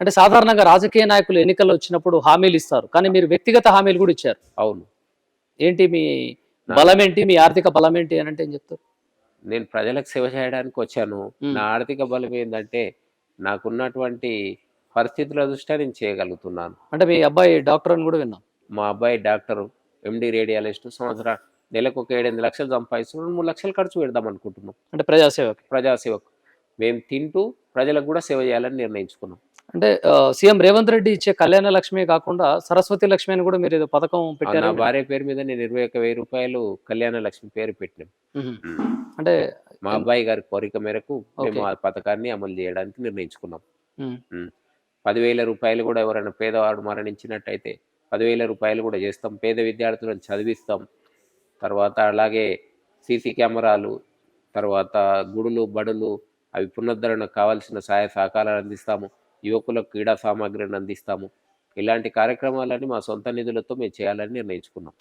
అంటే సాధారణంగా రాజకీయ నాయకులు ఎన్నికల్లో వచ్చినప్పుడు హామీలు ఇస్తారు. కానీ మీరు వ్యక్తిగత హామీలు కూడా ఇచ్చారు. అవును. ఏంటి మీ బలం ఏంటి? మీ ఆర్థిక బలం ఏంటి అని అంటే ఏం చెప్తారు? నేను ప్రజలకు సేవ చేయడానికి వచ్చాను. నా ఆర్థిక బలం ఏంటంటే నాకున్నటువంటి పరిస్థితుల దృష్ట్యా నేను చేయగలుగుతున్నాను. అంటే మీ అబ్బాయి డాక్టర్ అని కూడా విన్నాం. మా అబ్బాయి డాక్టర్ ఎండి రేడియాలజిస్ట్ సంవత్సరం నెలకు ఒక ఏడెనిమిది లక్షలు సంపాదిస్తున్నాం మూడు లక్షలు ఖర్చు పెడదాం అనుకుంటున్నాం. అంటే ప్రజాసేవకి. ప్రజాసేవకు. మేము తింటూ ప్రజలకు కూడా సేవ చేయాలని నిర్ణయించుకున్నాం. అంటే సీఎం రేవంత్ రెడ్డి ఇచ్చే కళ్యాణ లక్ష్మి కాకుండా సరస్వతి లక్ష్మి అని కూడా మీరు ఏదో పథకం నా పెట్టారు భార్య పేరు మీద నేను ఇరవై ఒక వెయ్యి రూపాయలు కళ్యాణ లక్ష్మి పేరు పెట్టినాం. అంటే మా అబ్బాయి గారి కోరిక మేరకు మేము. ఆ పథకాన్ని అమలు చేయడానికి నిర్ణయించుకున్నాం. పదివేల రూపాయలు కూడా ఎవరైనా పేదవాడు మరణించినట్టయితే పదివేల రూపాయలు కూడా చేస్తాం. పేద విద్యార్థులను చదివిస్తాం. తర్వాత అలాగే సీసీ కెమెరాలు తర్వాత గుడులు బడులు అవి పునరుద్ధరణకు కావాల్సిన సహాయ సహకారాలు అందిస్తాము. యువకులకు క్రీడా సామాగ్రిని అందిస్తాము. ఇలాంటి కార్యక్రమాలన్నీ మా సొంత నిధులతో మేము చేయాలని నిర్ణయించుకున్నాం.